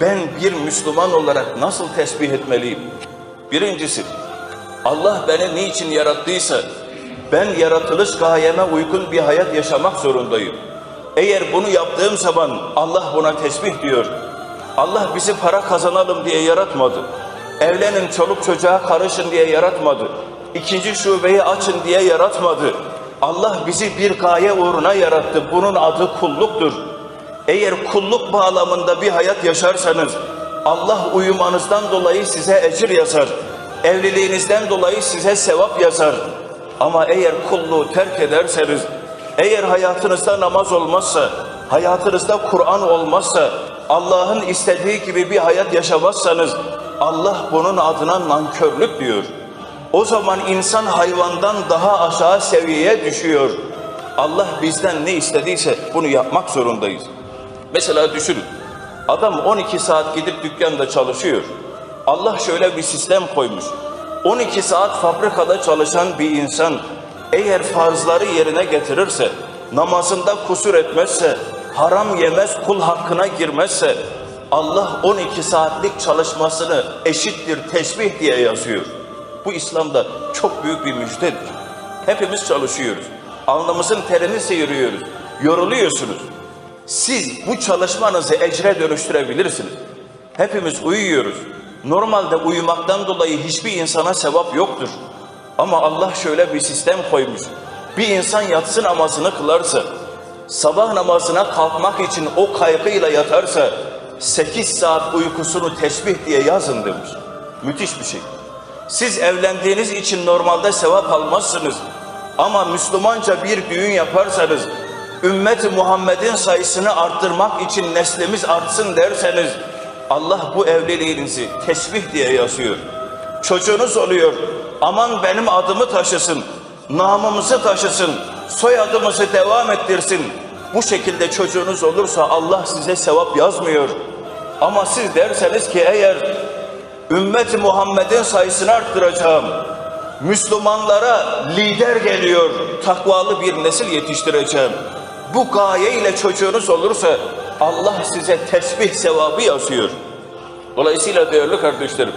ben bir Müslüman olarak nasıl tesbih etmeliyim? Birincisi, Allah beni niçin yarattıysa ben yaratılış gayeme uygun bir hayat yaşamak zorundayım. Eğer bunu yaptığım zaman Allah buna tesbih diyor. Allah bizi para kazanalım diye yaratmadı. Evlenin çoluk çocuğa karışın diye yaratmadı. İkinci şubeyi açın diye yaratmadı. Allah bizi bir gaye uğruna yarattı. Bunun adı kulluktur. Eğer kulluk bağlamında bir hayat yaşarsanız Allah uyumanızdan dolayı size ecir yazar. Evliliğinizden dolayı size sevap yazar. Ama eğer kulluğu terk ederseniz, eğer hayatınızda namaz olmazsa, hayatınızda Kur'an olmazsa, Allah'ın istediği gibi bir hayat yaşamazsanız Allah bunun adına nankörlük diyor. O zaman insan hayvandan daha aşağı seviyeye düşüyor. Allah bizden ne istediyse bunu yapmak zorundayız. Mesela düşünün. Adam 12 saat gidip dükkanda çalışıyor. Allah şöyle bir sistem koymuş. 12 saat fabrikada çalışan bir insan eğer farzları yerine getirirse, namazında kusur etmezse, haram yemez, kul hakkına girmezse Allah 12 saatlik çalışmasını eşittir tesbih diye yazıyor. Bu İslam'da çok büyük bir müjdedir. Hepimiz çalışıyoruz. Alnımızın terini sıyırıyoruz. Yoruluyorsunuz. Siz bu çalışmanızı ecre dönüştürebilirsiniz. Hepimiz uyuyoruz. Normalde uyumaktan dolayı hiçbir insana sevap yoktur. Ama Allah şöyle bir sistem koymuş. Bir insan yatsı namazını kılarsa, sabah namazına kalkmak için o kaygıyla yatarsa, 8 saat uykusunu tesbih diye yazın demiş. Müthiş bir şey. Siz evlendiğiniz için normalde sevap almazsınız. Ama Müslümanca bir düğün yaparsanız, ümmeti Muhammed'in sayısını arttırmak için neslimiz artsın derseniz, Allah bu evliliğinizi tesbih diye yazıyor. Çocuğunuz oluyor, aman benim adımı taşısın, namımızı taşısın, soyadımızı devam ettirsin. Bu şekilde çocuğunuz olursa Allah size sevap yazmıyor. Ama siz derseniz ki eğer ümmeti Muhammed'in sayısını arttıracağım, Müslümanlara lider geliyor, takvalı bir nesil yetiştireceğim. Bu gaye ile çocuğunuz olursa Allah size tesbih sevabı yazıyor. Dolayısıyla değerli kardeşlerim,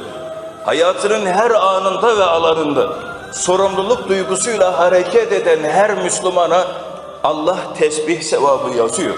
hayatının her anında ve alanında sorumluluk duygusuyla hareket eden her Müslümana Allah tesbih sevabı yazıyor.